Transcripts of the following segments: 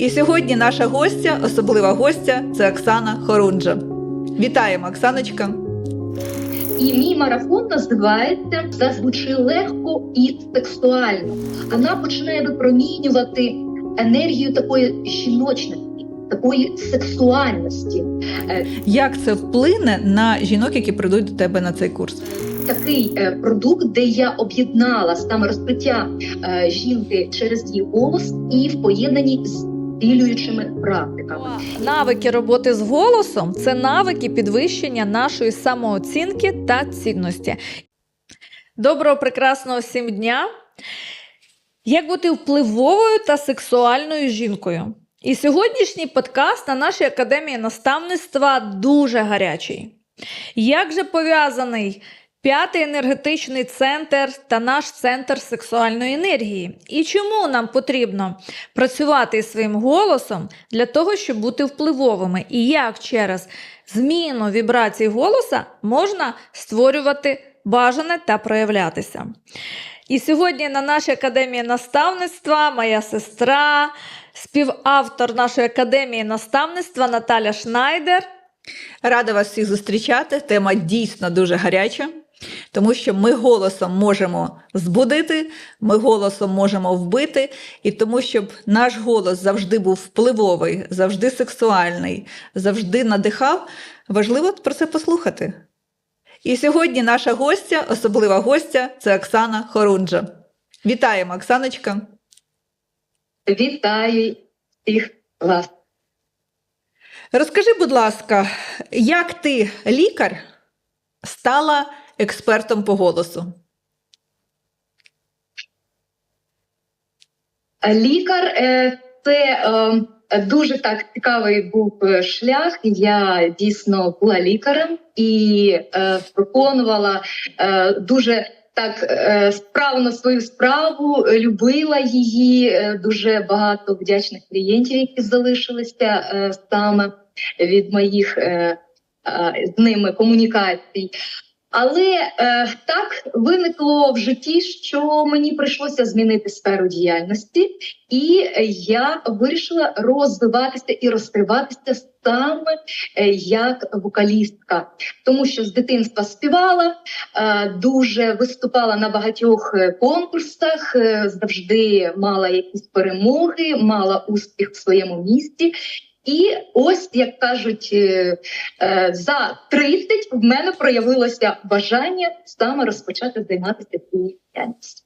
І сьогодні наша гостя, особлива гостя, це Оксана Хорунжа. Вітаємо, Оксаночка. І мій марафон називається Зазвучи легко і сексуально. Вона починає випромінювати енергію такої жіночності, такої сексуальності. Е, Як це вплине на жінок, які прийдуть до тебе на цей курс? Такий е, продукт, де я об'єднала саме розкриття е, жінки через її голос і в поєднанні з цілюючими практиками. Навики роботи з голосом це навики підвищення нашої самооцінки та цінності. Доброго прекрасного всім дня! Як бути впливовою та сексуальною жінкою? І сьогоднішній подкаст на нашій академії наставництва дуже гарячий. Як же пов'язаний п'ятий енергетичний центр та наш центр сексуальної енергії? І чому нам потрібно працювати своїм голосом для того, щоб бути впливовими? І як через зміну вібрацій голоса можна створювати бажане та проявлятися? І сьогодні на нашій академії наставництва моя сестра, співавтор нашої академії наставництва Наталя Шнайдер. Рада вас всіх зустрічати. Тема дійсно дуже гаряча, тому що ми голосом можемо збудити, ми голосом можемо вбити, і тому, щоб наш голос завжди був впливовий, завжди сексуальний, завжди надихав, важливо про це послухати. І сьогодні наша гостя, особлива гостя, це Оксана Хорунжа. Вітаємо, Оксаночка. Вітаю всіх вас. Розкажи, будь ласка, як ти, лікар, стала експертом по голосу? Лікар е, це е, дуже так цікавий був е, шлях. Я дійсно була лікарем і виконувала дуже так справно свою справу, любила її. Дуже багато вдячних клієнтів, які залишилися саме від моїх з ними комунікацій. Але е, так виникло в житті, що мені прийшлося змінити сферу діяльності, і я вирішила розвиватися і розкриватися саме е, як вокалістка, тому що з дитинства співала, е, дуже виступала на багатьох е, конкурсах, е, завжди мала якісь перемоги, мала успіх в своєму місті. І ось як кажуть, е, е, за 30 в мене проявилося бажання саме розпочати займатися цією діяльністю.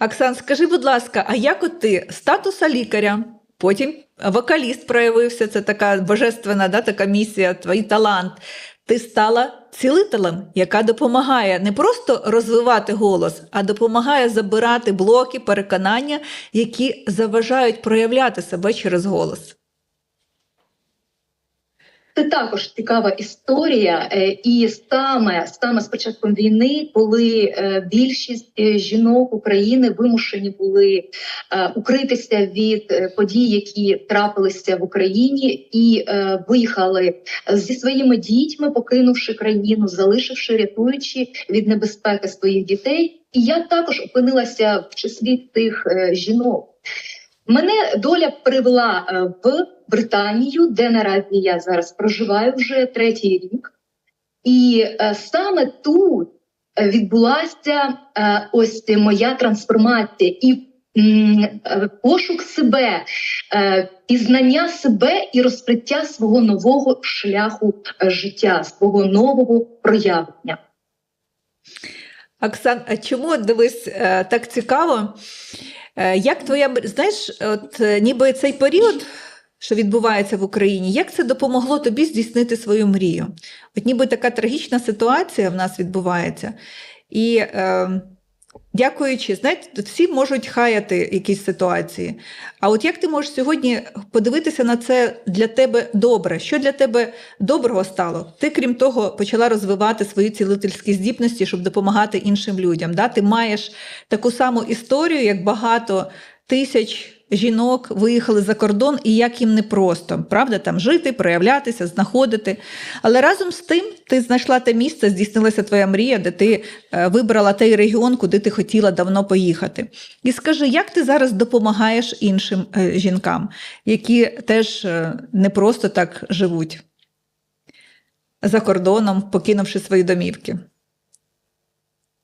Оксан, скажи, будь ласка, а як от ти статуса лікаря, потім вокаліст проявився, це така божественна да, така місія, твій талант. Ти стала цілителем, яка допомагає не просто розвивати голос, а допомагає забирати блоки, переконання, які заважають проявляти себе через голос. Це також цікава історія, е, і саме саме з початком війни, коли е, більшість е, жінок України вимушені були укритися від подій, які трапилися в Україні, і виїхали зі своїми дітьми, покинувши країну, залишивши, рятуючи від небезпеки своїх дітей. І я також опинилася в числі тих жінок. Мене доля привела е, в Британію, де наразі я зараз проживаю вже третій рік, і е, саме тут е, відбулася ось моя трансформація і пошук себе, пізнання себе і розкриття свого нового шляху життя, свого нового проявлення. Оксан, а чому дивись так цікаво? Е, Як твоя знаєш, от е, ніби цей період, що відбувається в Україні, як це допомогло тобі здійснити свою мрію? От ніби така трагічна ситуація в нас відбувається. І е, дякуючи, знаєте, всі можуть хаяти якісь ситуації. А от як ти можеш сьогодні подивитися на це для тебе добре? Що для тебе доброго стало? Ти, крім того, почала розвивати свої цілительські здібності, щоб допомагати іншим людям. Да? Ти маєш таку саму історію, як багато тисяч жінок виїхали за кордон і як їм непросто, правда, там жити, проявлятися, знаходити. Але разом з тим ти знайшла те місце, здійснилася твоя мрія, де ти е, вибрала той регіон, куди ти хотіла давно поїхати. І скажи, як ти зараз допомагаєш іншим е, жінкам, які теж е, не просто так живуть за кордоном, покинувши свої домівки?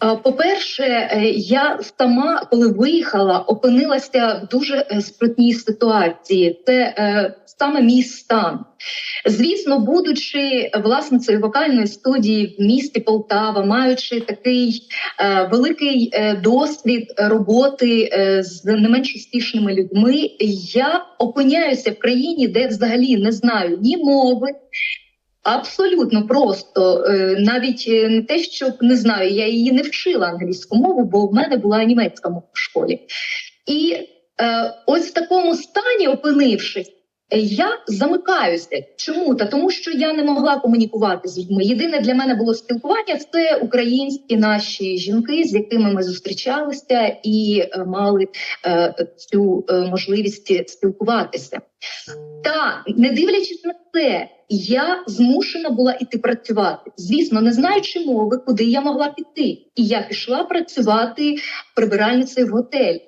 По-перше, е, я сама, коли виїхала, опинилася в дуже е, спритній ситуації. Це е, саме мій стан. Звісно, будучи власницею вокальної студії в місті Полтава, маючи такий е, великий е, досвід роботи з не менш успішними людьми, я опиняюся в країні, де взагалі не знаю ні мови. Абсолютно просто, Е, навіть е, не те, щоб не знаю, я її не вчила англійську мову, бо в мене була німецька мова в школі. І е, ось в такому стані, опинившись, я замикаюся. Чому? Та тому, що я не могла комунікувати з людьми. Єдине для мене було спілкування це українські наші жінки, з якими ми зустрічалися і е, мали е, цю е, можливість спілкуватися. Та не дивлячись на це, я змушена була іти працювати. Звісно, не знаючи мови, куди я могла піти. І я пішла працювати прибиральницею в готель.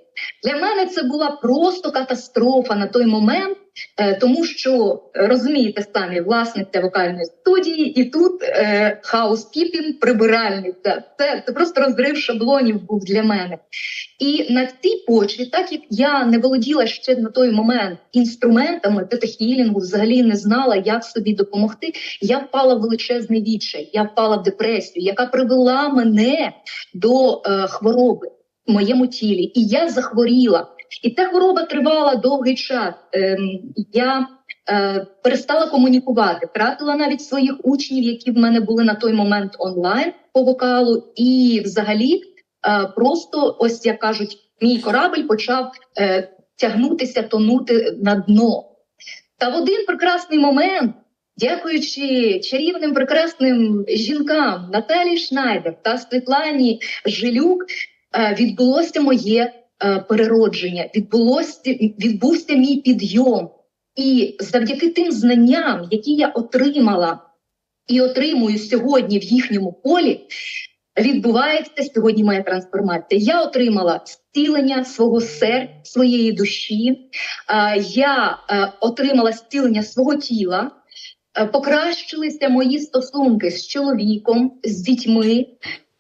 Для мене це була просто катастрофа на той момент, е, тому що е, розумієте самі, власниця вокальної студії, і тут е, хаускіпінг, прибиральниця. Це, це просто розрив шаблонів був для мене. І на цій почві, так як я не володіла ще на той момент інструментами тета-хілінгу, взагалі не знала, як собі допомогти. Я впала в величезний відчай, я впала в депресію, яка привела мене до е, хвороби моєму тілі, і я захворіла. І ця хвороба тривала довгий час. Ем, я е, перестала комунікувати, втратила навіть своїх учнів, які в мене були на той момент онлайн по вокалу, і взагалі е, просто ось як кажуть, мій корабль почав е, тягнутися, тонути на дно. Та в один прекрасний момент, дякуючи чарівним прекрасним жінкам Наталії Шнайдер та Світлані Жилюк, відбулося моє е, переродження, відбулося, відбувся мій підйом. І завдяки тим знанням, які я отримала і отримую сьогодні в їхньому полі, відбувається сьогодні моя трансформація. Я отримала зцілення свого серця, своєї душі. е, Я е, отримала зцілення свого тіла. е, Покращилися мої стосунки з чоловіком, з дітьми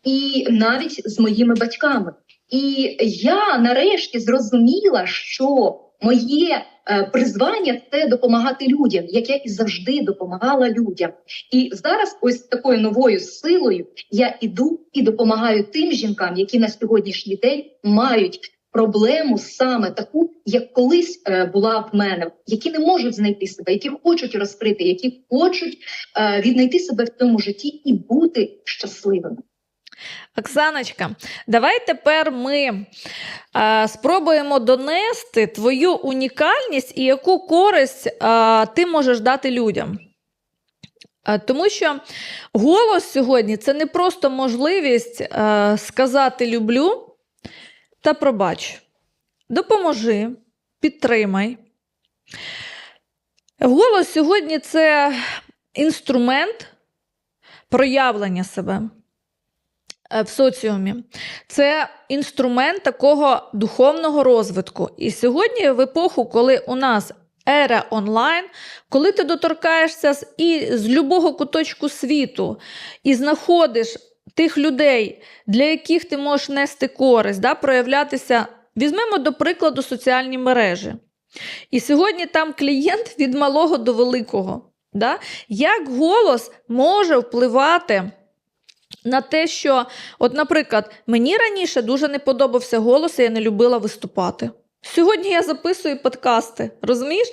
і навіть з моїми батьками. І я нарешті зрозуміла, що моє е, призвання це допомагати людям, як я і завжди допомагала людям. І зараз, ось такою новою силою, я іду і допомагаю тим жінкам, які на сьогоднішній день мають проблему саме таку, як колись е, була в мене, які не можуть знайти себе, які хочуть розкрити, які хочуть е, віднайти себе в цьому житті і бути щасливими. Оксаночка, давай тепер ми е, спробуємо донести твою унікальність і яку користь е, ти можеш дати людям. Е, Тому що голос сьогодні це не просто можливість е, сказати люблю та пробач. Допоможи, підтримай. Голос сьогодні це інструмент проявлення себе в соціумі. Це інструмент такого духовного розвитку. І сьогодні, в епоху, коли у нас ера онлайн, коли ти доторкаєшся з, і з любого куточку світу і знаходиш тих людей, для яких ти можеш нести користь, да, проявлятися, візьмемо до прикладу соціальні мережі. І сьогодні там клієнт від малого до великого. Да? Як голос може впливати на те, що, от, наприклад, мені раніше дуже не подобався голос, і я не любила виступати. Сьогодні я записую подкасти, розумієш?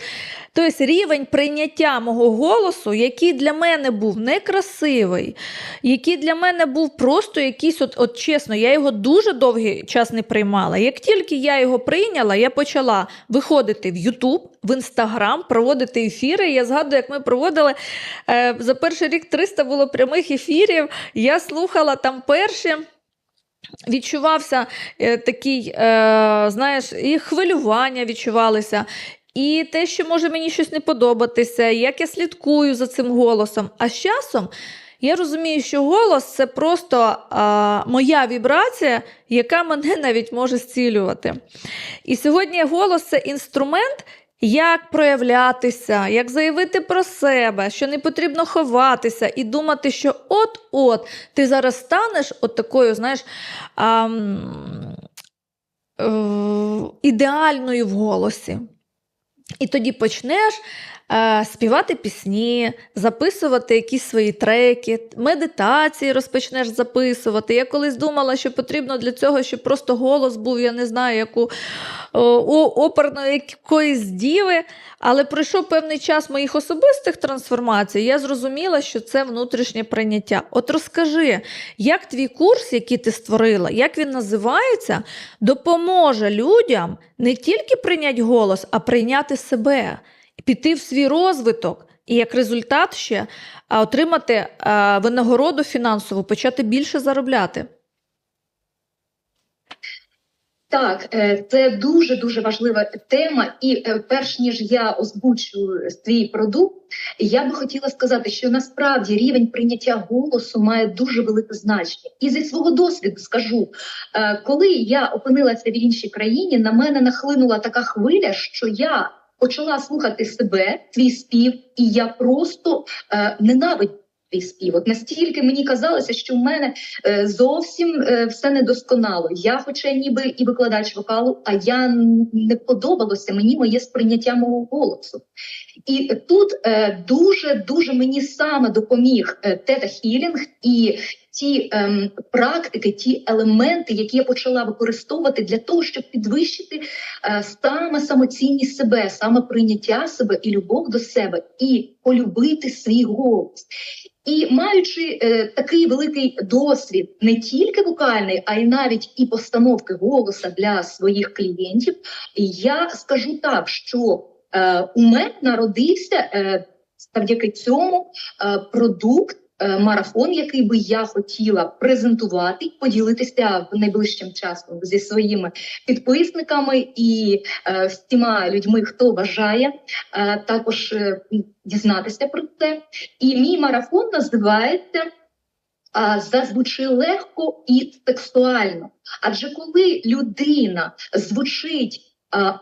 Тобто рівень прийняття мого голосу, який для мене був некрасивий, який для мене був просто якийсь, от, от чесно, я його дуже довгий час не приймала. Як тільки я його прийняла, я почала виходити в Ютуб, в Інстаграм, проводити ефіри. Я згадую, як ми проводили е, за перший рік 300 було прямих ефірів. Я слухала там перші. Відчувався е, такий, е, знаєш, і хвилювання відчувалися. І те, що може мені щось не подобатися, як я слідкую за цим голосом. А з часом я розумію, що голос це просто а, моя вібрація, яка мене навіть може зцілювати. І сьогодні голос це інструмент, як проявлятися, як заявити про себе, що не потрібно ховатися і думати, що от-от ти зараз станеш от такою, знаєш, ам, е, ідеальною в голосі. І тоді почнеш співати пісні, записувати якісь свої треки, медитації розпочнеш записувати. Я колись думала, що потрібно для цього, щоб просто голос був, я не знаю, яку оперної якоїсь діви. Але пройшов певний час моїх особистих трансформацій, я зрозуміла, що це внутрішнє прийняття. От розкажи, як твій курс, який ти створила, як він називається, допоможе людям не тільки прийняти голос, а прийняти себе, піти в свій розвиток. І як результат ще отримати винагороду фінансову, почати більше заробляти. Так, е, це дуже дуже важлива тема. І е, перш ніж я озвучу свій продукт, я би хотіла сказати, що насправді рівень прийняття голосу має дуже велике значення. І зі свого досвіду скажу, е, коли я опинилася в іншій країні, на мене нахлинула така хвиля, що я почала слухати себе, свій спів, і я просто е, ненавиділа свій спів. От настільки мені казалося, що в мене е, зовсім е, все недосконало. Я, хоча ніби і викладач вокалу, а я не подобалося мені моє сприйняття мого голосу. І тут е, дуже дуже мені саме допоміг е, тета хілінг і ті ем, практики, ті елементи, які я почала використовувати для того, щоб підвищити е, саме самоцінність себе, саме прийняття себе і любов до себе, і полюбити свій голос. І маючи е, такий великий досвід, не тільки вокальний, а й навіть і постановки голоса для своїх клієнтів, я скажу так, що е, у мене народився е, завдяки цьому е, продукт. Е, Марафон, який би я хотіла презентувати, поділитися найближчим часом зі своїми підписниками і е, всіма людьми, хто бажає е, також дізнатися про це. І мій марафон називається Зазвучи легко і сексуально. Адже коли людина звучить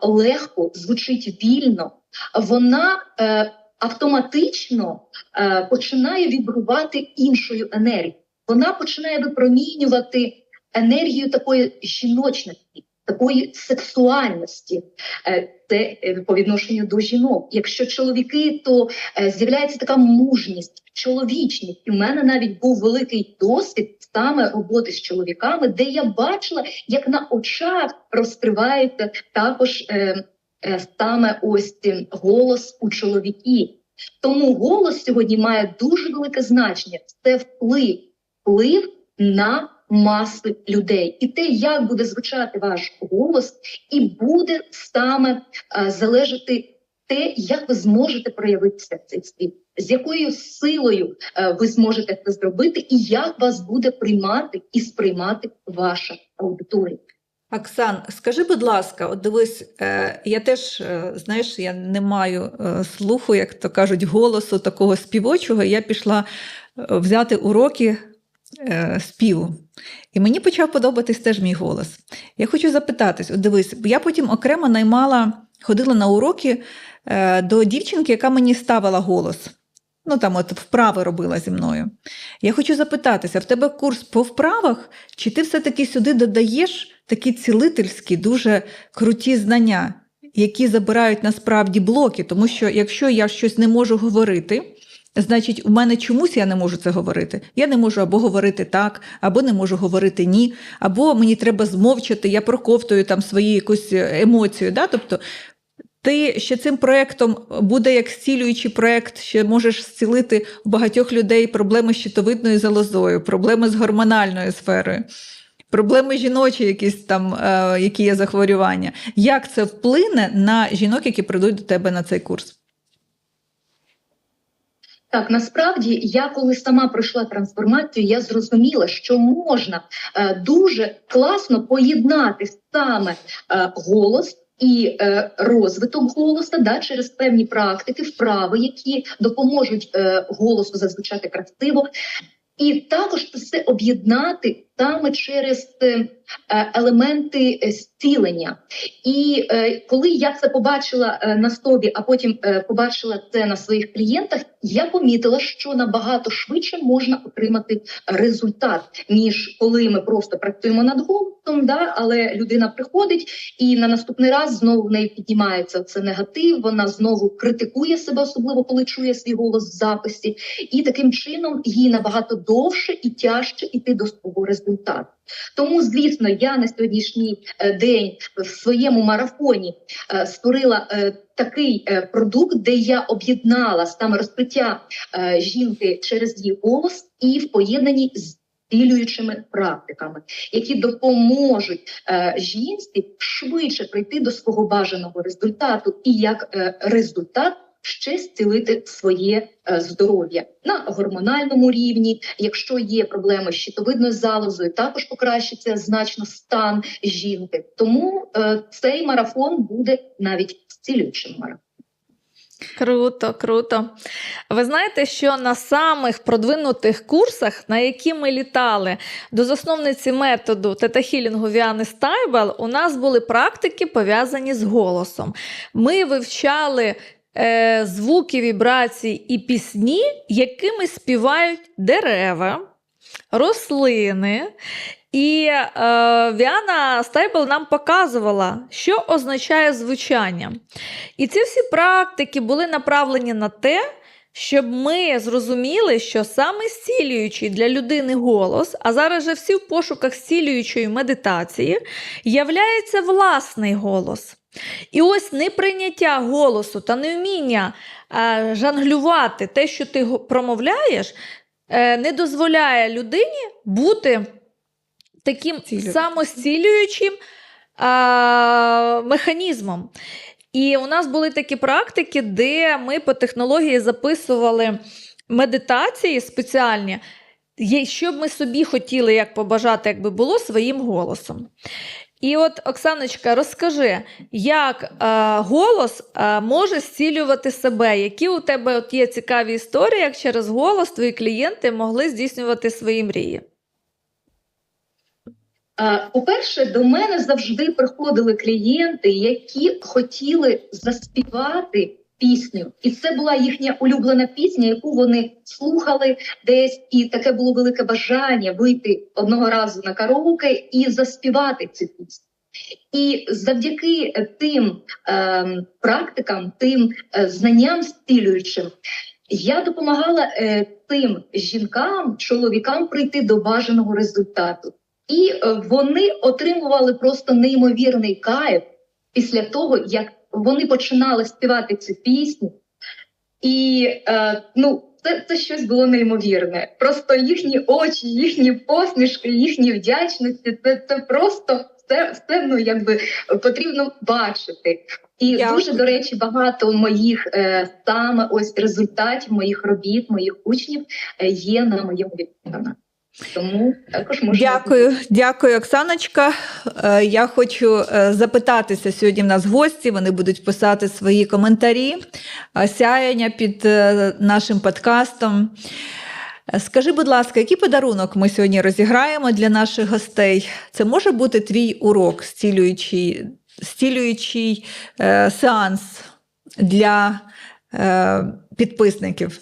легко, звучить вільно, вона автоматично е, починає вібрувати іншою енергією. Вона починає випромінювати енергію такої жіночності, такої сексуальності. Е, Це е, по відношенню до жінок. Якщо чоловіки, то е, з'являється така мужність, чоловічність. І в мене навіть був великий досвід саме роботи з чоловіками, де я бачила, як на очах розкривається також е, саме ось е, голос у чоловіків. Тому голос сьогодні має дуже велике значення. Це вплив, вплив на маси людей. І те, як буде звучати ваш голос, і буде саме е, залежати те, як ви зможете проявитися в цей світ, з якою силою е, ви зможете це зробити, і як вас буде приймати і сприймати ваша аудиторія. Оксан, скажи, будь ласка, от дивись, е, я теж, е, знаєш, я не маю е, слуху, як то кажуть, голосу такого співочого. Я пішла взяти уроки співу. І мені почав подобатись теж мій голос. Я хочу запитатись: от дивись, я потім окремо наймала, ходила на уроки до дівчинки, яка мені ставила голос. Ну, там от вправи робила зі мною. Я хочу запитатися: в тебе курс по вправах, чи ти все-таки сюди додаєш такі цілительські, дуже круті знання, які забирають насправді блоки? Тому що якщо я щось не можу говорити, значить, у мене чомусь я не можу це говорити. Я не можу або говорити так, або не можу говорити ні, або мені треба змовчати, я проковтую там свої якусь емоцію. Да? Тобто ти ще цим проєктом буде як зцілюючий проєкт, ще можеш зцілити у багатьох людей проблеми з щитовидною залозою, проблеми з гормональною сферою, проблеми жіночі, якісь там, е, які є захворювання. Як це вплине на жінок, які прийдуть до тебе на цей курс? Так, насправді я коли сама пройшла трансформацію, я зрозуміла, що можна е, дуже класно поєднати саме е, голос. І е, розвиток голоса да, через певні практики, вправи, які допоможуть е, голосу зазвучати красиво, і також все об'єднати саме через е, е, елементи е, зцілення. І коли я це побачила на собі, а потім побачила це на своїх клієнтах, я помітила, що набагато швидше можна отримати результат, ніж коли ми просто працюємо над голосом, да, але людина приходить і на наступний раз знову в неї піднімається це негатив. Вона знову критикує себе, особливо коли чує свій голос в записі, і таким чином їй набагато довше і тяжче іти до свого результату. Тому, звісно, я на сьогоднішній е, день в своєму марафоні е, створила е, такий продукт, де я об'єднала саме розкриття жінки через її голос і в поєднанні з зцілюючими практиками, які допоможуть е, жінці швидше прийти до свого бажаного результату, і як е, результат ще зцілити своє е, здоров'я на гормональному рівні. Якщо є проблеми з щитовидною залозою, також покращиться значно стан жінки. Тому е, цей марафон буде навіть зцілюючим марафоном. Круто, круто. Ви знаєте, що на самих продвинутих курсах, на які ми літали до засновниці методу тета-хілінгу Віани Стайбел, у нас були практики пов'язані з голосом. Ми вивчали е, звуки, вібрації і пісні, якими співають дерева, рослини. І е, Віана Стайбел нам показувала, що означає звучання. І ці всі практики були направлені на те, щоб ми зрозуміли, що саме зцілюючий для людини голос, а зараз же всі в пошуках зцілюючої медитації, являється власний голос. І ось неприйняття голосу та невміння е, жонглювати те, що ти промовляєш, е, не дозволяє людині бути таким Зцілювати. самозцілюючим а, механізмом. І у нас були такі практики, де ми по технології записували медитації спеціальні, що б ми собі хотіли як побажати, якби було своїм голосом. І от, Оксаночка, розкажи, як е, голос е, може зцілювати себе? Які у тебе от є цікаві історії, як через голос твої клієнти могли здійснювати свої мрії? По-перше, до мене завжди приходили клієнти, які хотіли заспівати пісню, і це була їхня улюблена пісня, яку вони слухали десь, і таке було велике бажання вийти одного разу на караоке і заспівати цю пісню. І завдяки е, тим ем, практикам, тим е, знанням стилюючим, я допомагала е, тим жінкам, чоловікам прийти до бажаного результату. І е, вони отримували просто неймовірний кайф після того, як вони починали співати цю пісню. І е, ну, це, це щось було неймовірне. Просто їхні очі, їхні посмішки, їхні вдячності це, це просто все, все ну, якби потрібно бачити. І Дякую. дуже, до речі, багато моїх е, саме ось результатів моїх робіт, моїх учнів е, є на моєму відеоканалі. Тому також можна Дякую, дякую, Оксаночка. Е, Я хочу е, запитатися сьогодні. В нас гості. Вони будуть писати свої коментарі, е, сяяння під нашим подкастом. Скажи, будь ласка, який подарунок ми сьогодні розіграємо для наших гостей? Це може бути твій урок, стілюючий, стілюючий е, сеанс для е, підписників.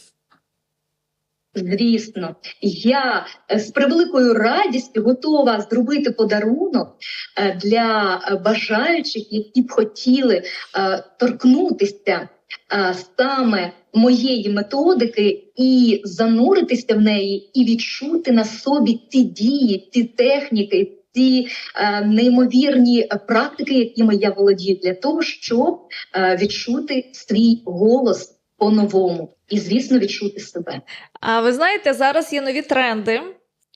Звісно, я е, з превеликою радістю готова зробити подарунок е, для е, бажаючих, які б хотіли торкнутися саме моєї методики і зануритися в неї, і відчути на собі ці дії, ці техніки. Ці неймовірні практики, якими я володію, для того, щоб відчути свій голос по-новому і, звісно, відчути себе. А ви знаєте, зараз є нові тренди.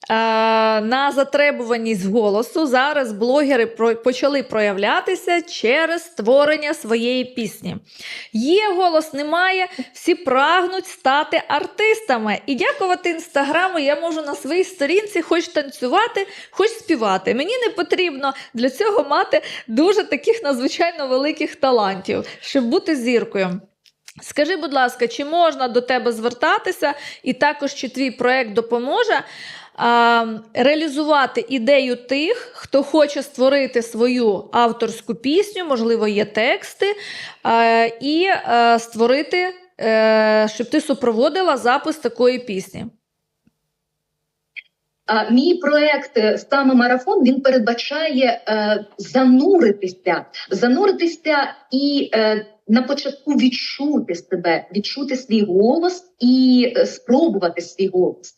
на затребуваність голосу зараз блогери почали проявлятися через створення своєї пісні. Є голос, немає, всі прагнуть стати артистами. І дякувати інстаграму я можу на своїй сторінці хоч танцювати, хоч співати. Мені не потрібно для цього мати дуже таких надзвичайно великих талантів, щоб бути зіркою. Скажи, будь ласка, чи можна до тебе звертатися, і також чи твій проект допоможе а, реалізувати ідею тих, хто хоче створити свою авторську пісню, можливо, є тексти, а, і а, створити, а, щоб ти супроводила запис такої пісні. А мій проект саме марафон він передбачає е, зануритися, зануритися і е, на початку відчути себе, відчути свій голос і е, спробувати свій голос.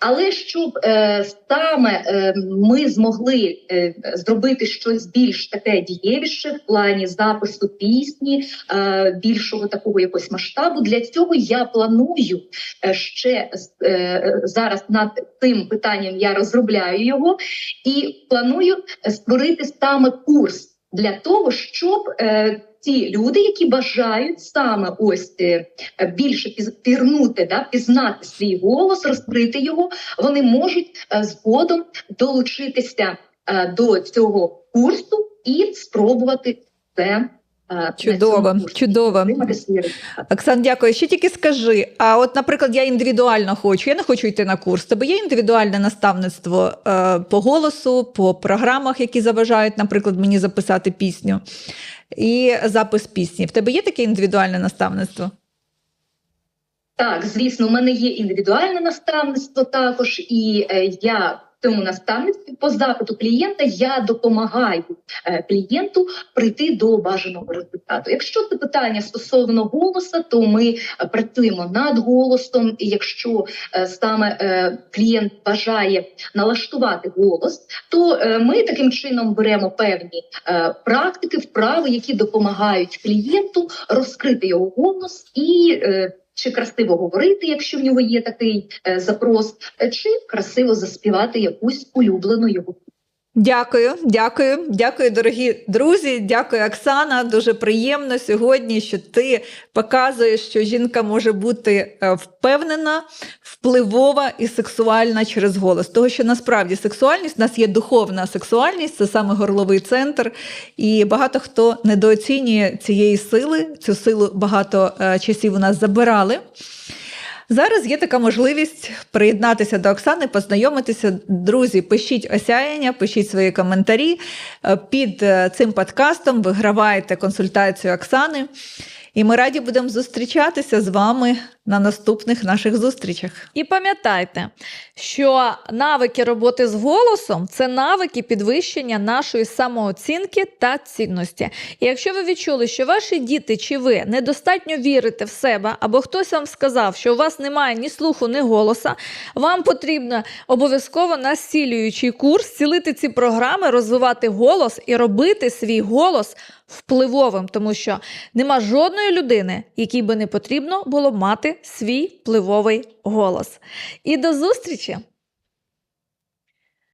Але щоб е, саме е, ми змогли е, зробити щось більш таке дієвіше в плані запису пісні, е, більшого такого якогось масштабу, для цього я планую е, ще е, зараз над цим питанням я розробляю його і планую створити саме курс для того, щоб е, ті люди, які бажають саме ось е, більше пізпірнути да, пізнати свій голос, розкрити його, вони можуть е, згодом долучитися е, до цього курсу і спробувати це. Чудово, чудово. Оксан, дякую. Ще тільки скажи: а от, наприклад, я індивідуально хочу, я не хочу йти на курс. Тебе є індивідуальне наставництво е, по голосу, по програмах, які заважають, наприклад, мені записати пісню, і запис пісні. В тебе є таке індивідуальне наставництво? Так, звісно, у мене є індивідуальне наставництво також, і е, я цьому наставництві по запиту клієнта я допомагаю е, клієнту прийти до бажаного результату. Якщо це питання стосовно голоса, то ми е, працюємо над голосом. І якщо е, саме клієнт бажає налаштувати голос, то ми таким чином беремо певні практики, вправи, які допомагають клієнту розкрити його голос і. Чи красиво говорити, якщо в нього є такий е, запрос, е, чи красиво заспівати якусь улюблену його Дякую, дякую, дякую, дорогі друзі. Дякую, Оксана. Дуже приємно сьогодні, що ти показуєш, що жінка може бути е, впевнена, впливова і сексуальна через голос. Того, що насправді сексуальність у нас є духовна сексуальність, це саме горловий центр. І багато хто недооцінює цієї сили. Цю силу багато е, часів у нас забирали. Зараз є така можливість приєднатися до Оксани, познайомитися. Друзі, пишіть осяяння, пишіть свої коментарі. Е, Під е, цим подкастом вигравайте консультацію Оксани. І ми раді будемо зустрічатися з вами на наступних наших зустрічах. І пам'ятайте, що навики роботи з голосом це навики підвищення нашої самооцінки та цінності. І якщо ви відчули, що ваші діти чи ви недостатньо вірите в себе, або хтось вам сказав, що у вас немає ні слуху, ні голоса, вам потрібно обов'язково насілюючий курс, цілити ці програми, розвивати голос і робити свій голос впливовим, тому що нема жодної людини, якій би не потрібно було мати свій пливовий голос. І до зустрічі!